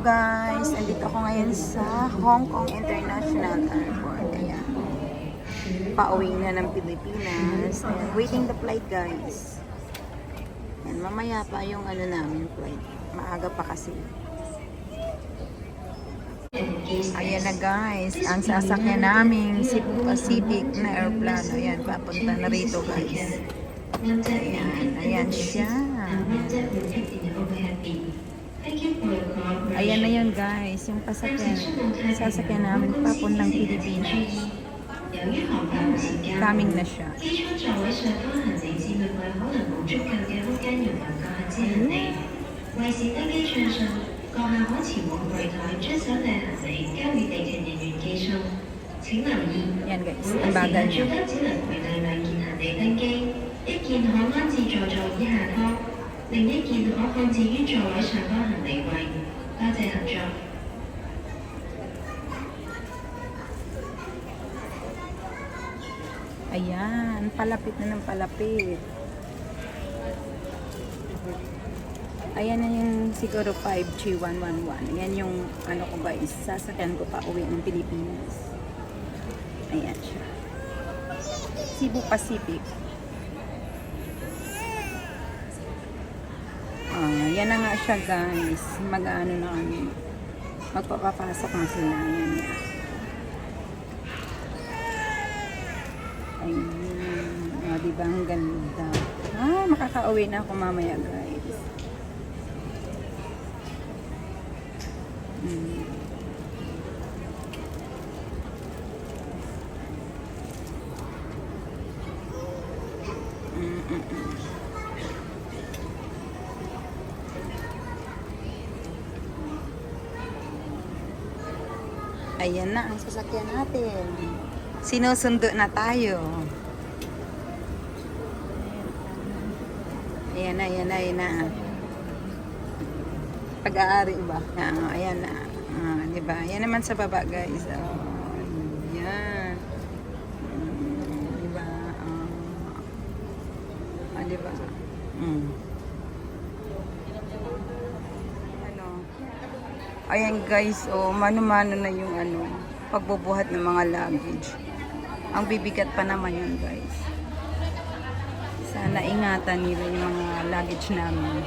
Guys, andito ako ngayon sa Hong Kong International Airport. Ayan. Pauwi na ng Pilipinas. Ayan. Waiting the flight guys. Ayan, mamaya pa yung ano namin flight. Maaga pa kasi. Ayan na guys, ang sasakyan naming Cebu Pacific na aeroplano. Ayan, papunta na rito guys. Ayan, ayan siya. Ayan na yun guys, yung pasakyan. Sasakyan namin papuntang Pilipinas. Coming na siya. 机舱座位上方行李置物柜可能冇足够嘅空间容纳阁客车行李，为使登机畅顺，阁客可前往柜台将手提行李交予地勤人员寄送。请留意， Yan guys, 每 ang 个时 bagal 间 niya. 最多只能携带两件行李登机，一件可安置在座椅下方，另一件可放置于座位上方行李柜。 多谢合作。 Ayan, palapit na ng palapit. Ayan na yung siguro 5G111. Ayan yung ano ko guys, sasakyan ko pa uwi ng Pilipinas. Ayan siya. Cebu Pacific. Ah, yan na nga siya guys. Mag-ano na kami. Magpapapasok na sila. Yan. Ayun. O, diba ang ganda? Ah, makakauwi na ako mamaya, guys. Ayan na ang sasakyan natin. Sinusundo na tayo. Ayan na, ayan na, ayan na. Pag-aari ba? Ah, ayan na. Ah, di ba? Ayan naman sa baba, guys. Oh, Ayan guys, oh, mano-mano na yung ano, pagbubuhat ng mga luggage. Ang bibigat pa naman yun guys. Sana ingatan nila yung mga luggage namin.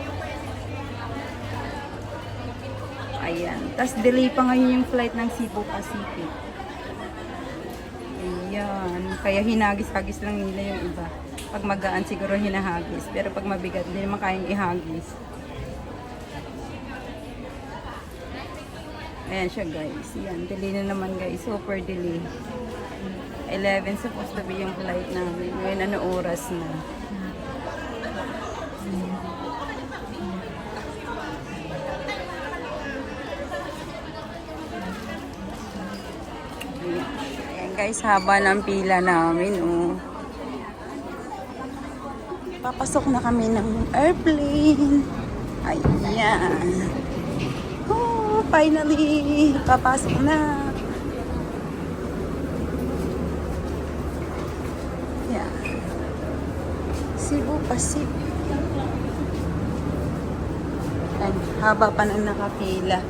Ayan. Tapos delay pa ngayon yung flight ng Cebu Pacific. Ayan. Kaya hinagis-hagis lang nila yung iba. Pag magaan siguro hinahagis. Pero pag mabigat, hindi naman kayang ihagis. Ayan siya guys. Yan. Delay na naman guys. Super delay. 11 supposed to be yung flight namin. Ngayon ano oras na. Ayan. Guys, haba ng pila namin. Oh. Papasok na kami ng airplane. Ayan. Finally, papasok na. Yeah. Cebu Pacific. Ayan, haba pa nang nakapila.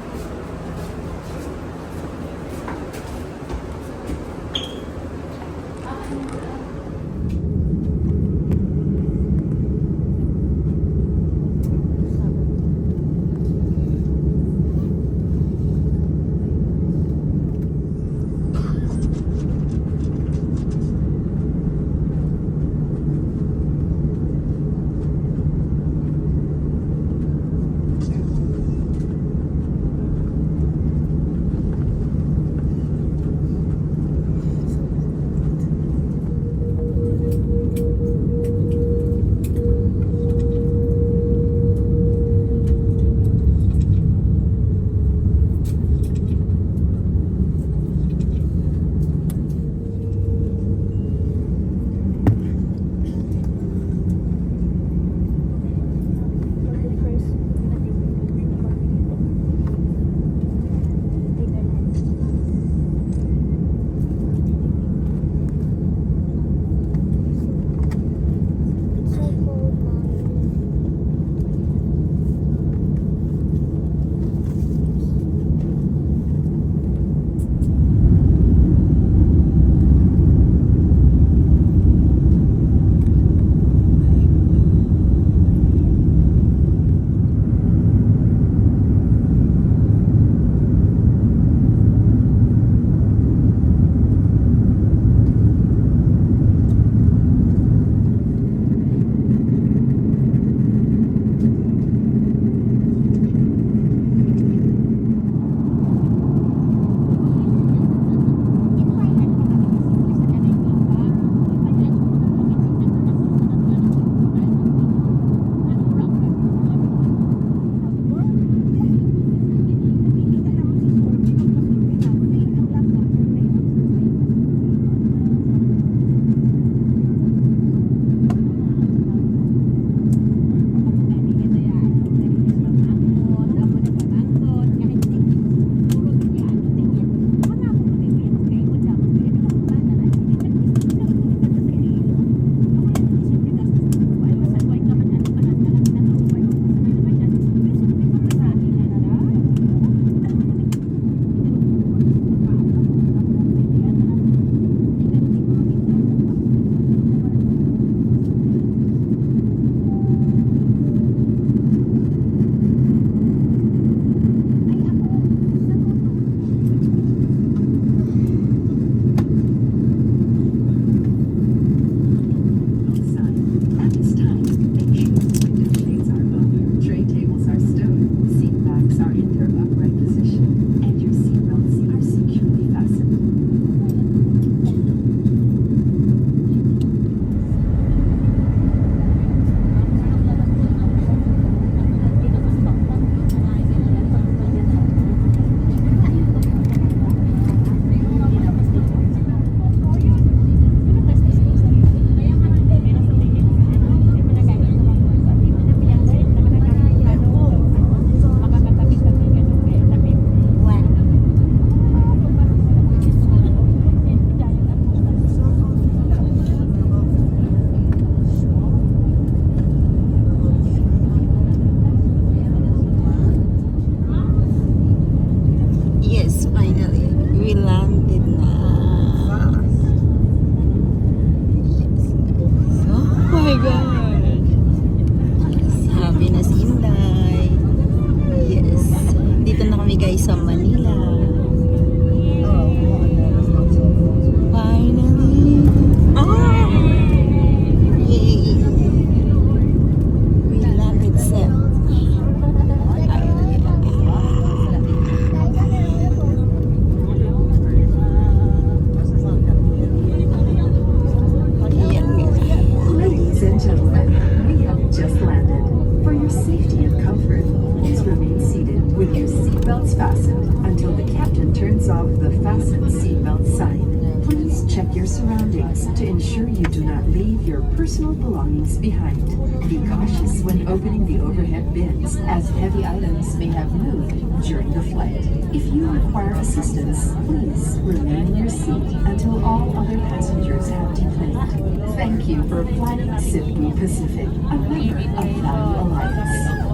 With your seatbelts fastened until the captain turns off the fasten seatbelt sign. Please check your surroundings to ensure you do not leave your personal belongings behind. Be cautious when opening the overhead bins, as heavy items may have moved during the flight. If you require assistance, please remain in your seat until all other passengers have deplaned. Thank you for flying Cebu Pacific, a member of Value Alliance.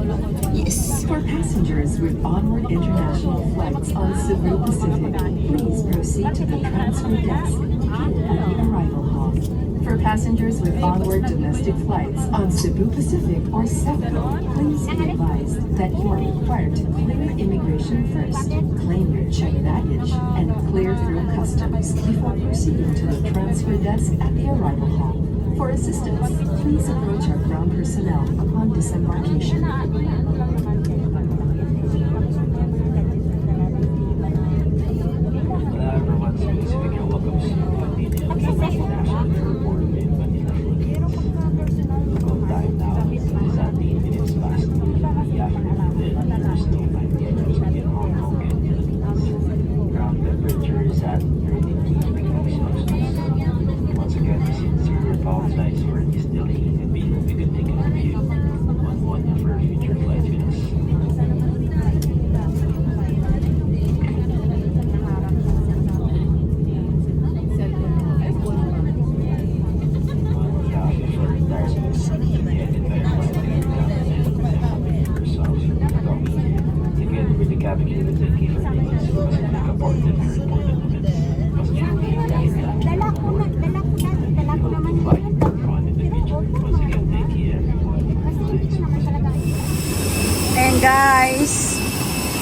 Yes. For passengers with onward international flights on Cebu Pacific, please proceed to the transfer desk at the arrival hall. For passengers with onward domestic flights on Cebu Pacific or Sevco, please be advised that you are required to clear immigration first, claim your checked baggage, and clear through customs before proceeding to the transfer desk at the arrival hall. For assistance, please approach our ground personnel upon disembarkation.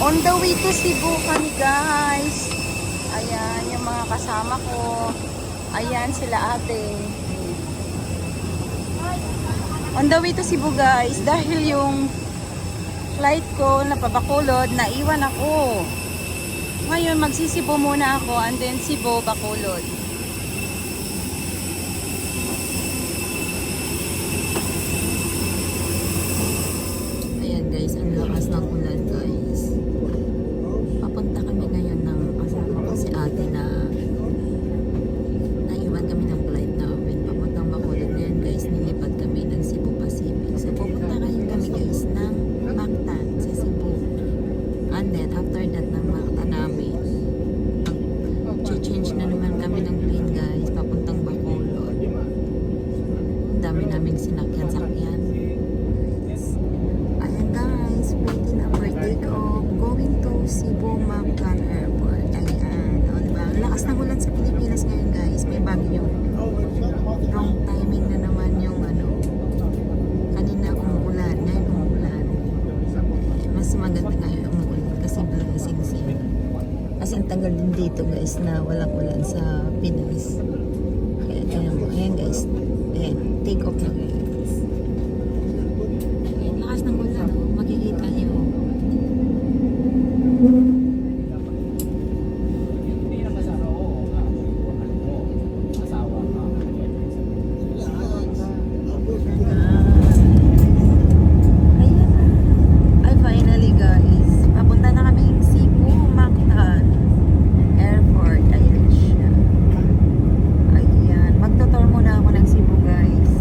On the way to Cebu kami guys. Ayan, yung mga kasama ko. Ayan sila ate. On the way to Cebu guys, dahil yung flight ko na pabakulod, naiwan ako. Ngayon, magsisibo muna ako and then Cebu, Bacolod. Ayan guys, ang lakas ng ulan guys. Kasi ang tagal din dito guys na walang ulan sa Pinas. Kaya tingnan mo. Ayan guys. Ayan. Take off na guys. Ayan, lakas ng ulan. oh. Makikita niyo. Ayan. Ay, finally guys. Papunta na kami Cebu, Mactan Airport. Ayan siya. Ayan. Magtutour muna ako ng Cebu guys.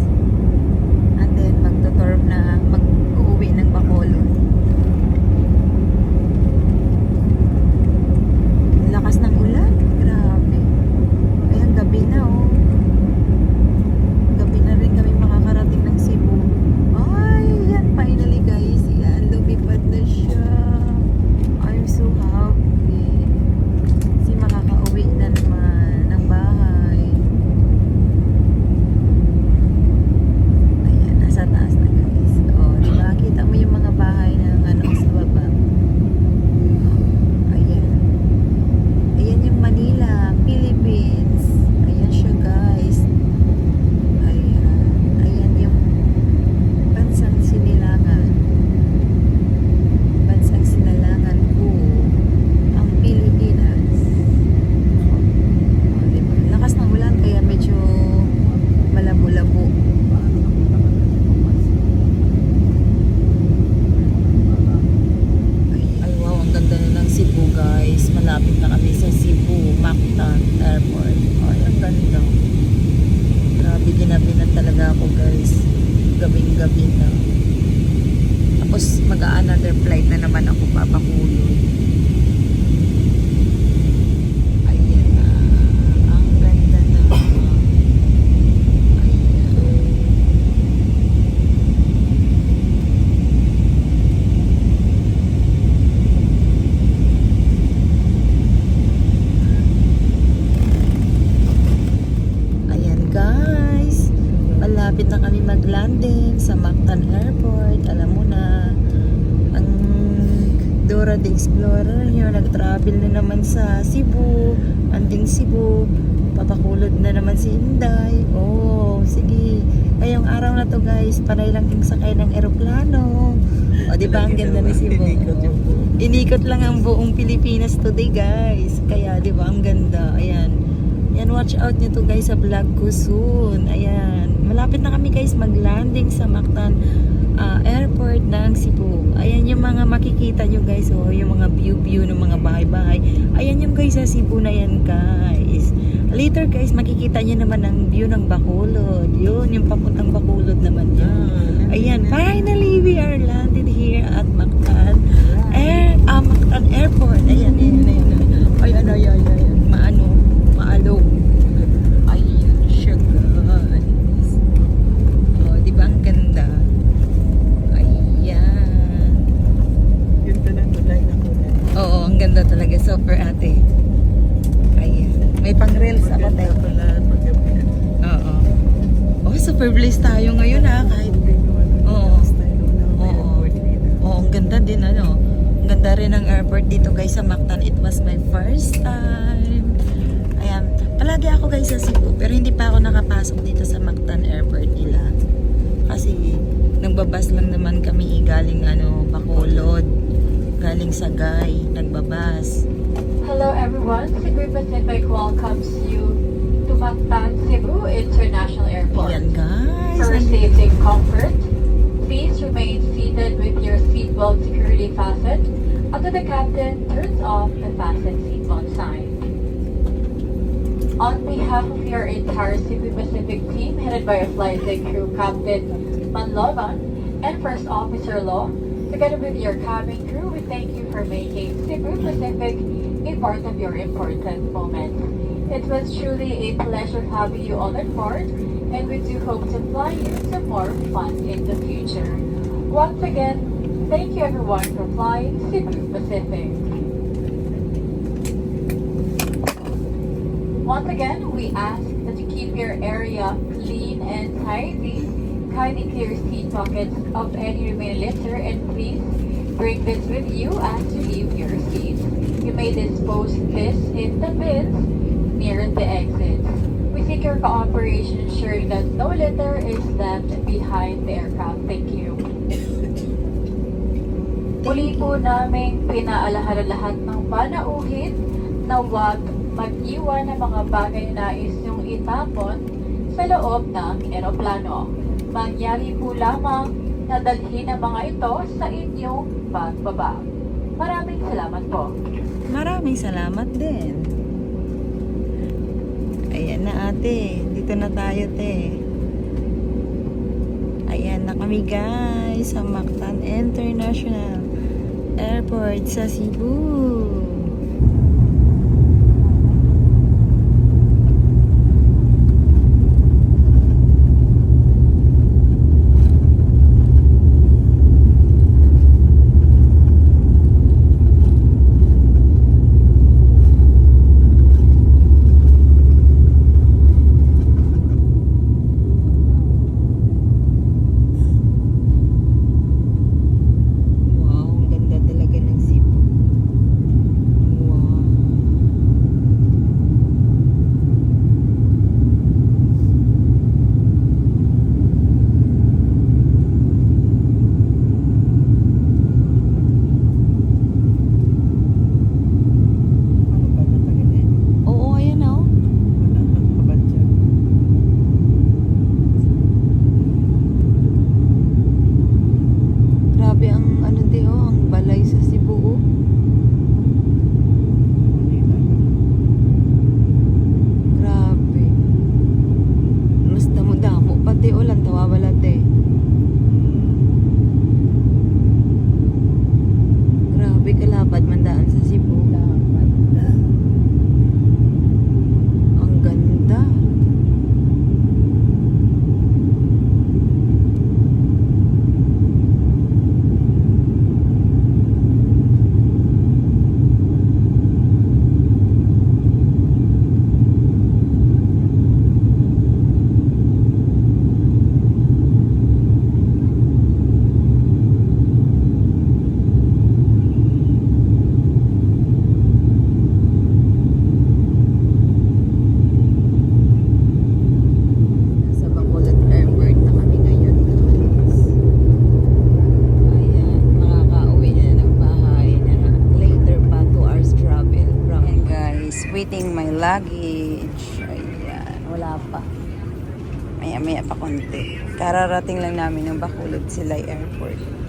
gabing-gabi na. Mag-a-another flight na naman ako papakulo. Ayan na. Ang ganda na. Ayan. Guys, malapit na kami mag-landing sa Mactan Airport. Alam mo na, Dora the Explorer nyo, nag-travel na naman sa Cebu, anding Cebu, papakulod na naman si Inday. Oh, sige. Ngayong araw na to guys, panay lang yung sakay ng eroplano. O, di ba ang ganda ni Cebu? Inikot lang ang buong Pilipinas today guys. Kaya, di ba, ang ganda. Ayan. Yan, watch out nyo to guys sa vlog ko soon. Ayan. Malapit na kami guys mag-landing sa Mactan ah, Airport ng Cebu. Ayan yung mga makikita nyo guys. Oh, yung mga view-view ng mga bahay-bahay. Ayan yung guys sa Cebu na yan guys. Later guys, makikita nyo naman ang view ng Bacolod. Yun, yung papuntang Bacolod naman yun. Ayan, finally we are landed here at Mactan Air, ah, Mactan Airport. Ayan, ayan, ayan. Ayan, ayan, ayan. ayan. Maano, maalog. Ayan siya guys. Oh, di ba ang ganda? Ayan. Yun talaga tulay na kulay. Oo, ang ganda talaga. Super ate. Ayan. May pang reels ako tayo. Oo. Oh, super bliss tayo ngayon ha. Kahit Oo. Oo. Oo, ang ganda din ano. Ang ganda rin ng airport dito guys sa Mactan. It was my first time. Ayan. Palagi ako guys sa Cebu pero hindi pa ako nakapasok dito sa Mactan Airport nila. Kasi nagbabas lang naman kami galing ano, Bacolod. Galing Sagay. Nagbabas. Hello everyone, Cebu Pacific welcomes you to Mactan Cebu International Airport. Ayan guys. For safety and comfort, please remain seated with your seatbelt securely fastened until the captain turns off the fasten seatbelt sign. On behalf of your entire Cebu Pacific team headed by our flight deck crew Captain Manlovan and First Officer Law, together with your cabin crew, we thank you for making Cebu Pacific a part of your important moment. It was truly a pleasure having you on board, and we do hope to fly you some more fun in the future. Once again, thank you everyone for flying Cebu Pacific. Once again, we ask that you keep your area clean and tidy. Kindly clear seat pockets of any remaining litter and please bring this with you as you leave your seat. You may dispose this in the bins near the exits. We seek your cooperation ensuring that no litter is left behind the aircraft. Thank you. Muli po namin pinaalahan lahat ng panauhin na huwag mag-iwan ng mga bagay na nais yung itapon sa loob ng eroplano. Mangyari po lamang na dalhin ang mga ito sa inyong pagbaba. Maraming salamat po. Maraming salamat din. Ayan na ate. Dito na tayo te. Ayan na kami guys sa Mactan International Airport sa Cebu. Namin ng Bacolod Silay Airport.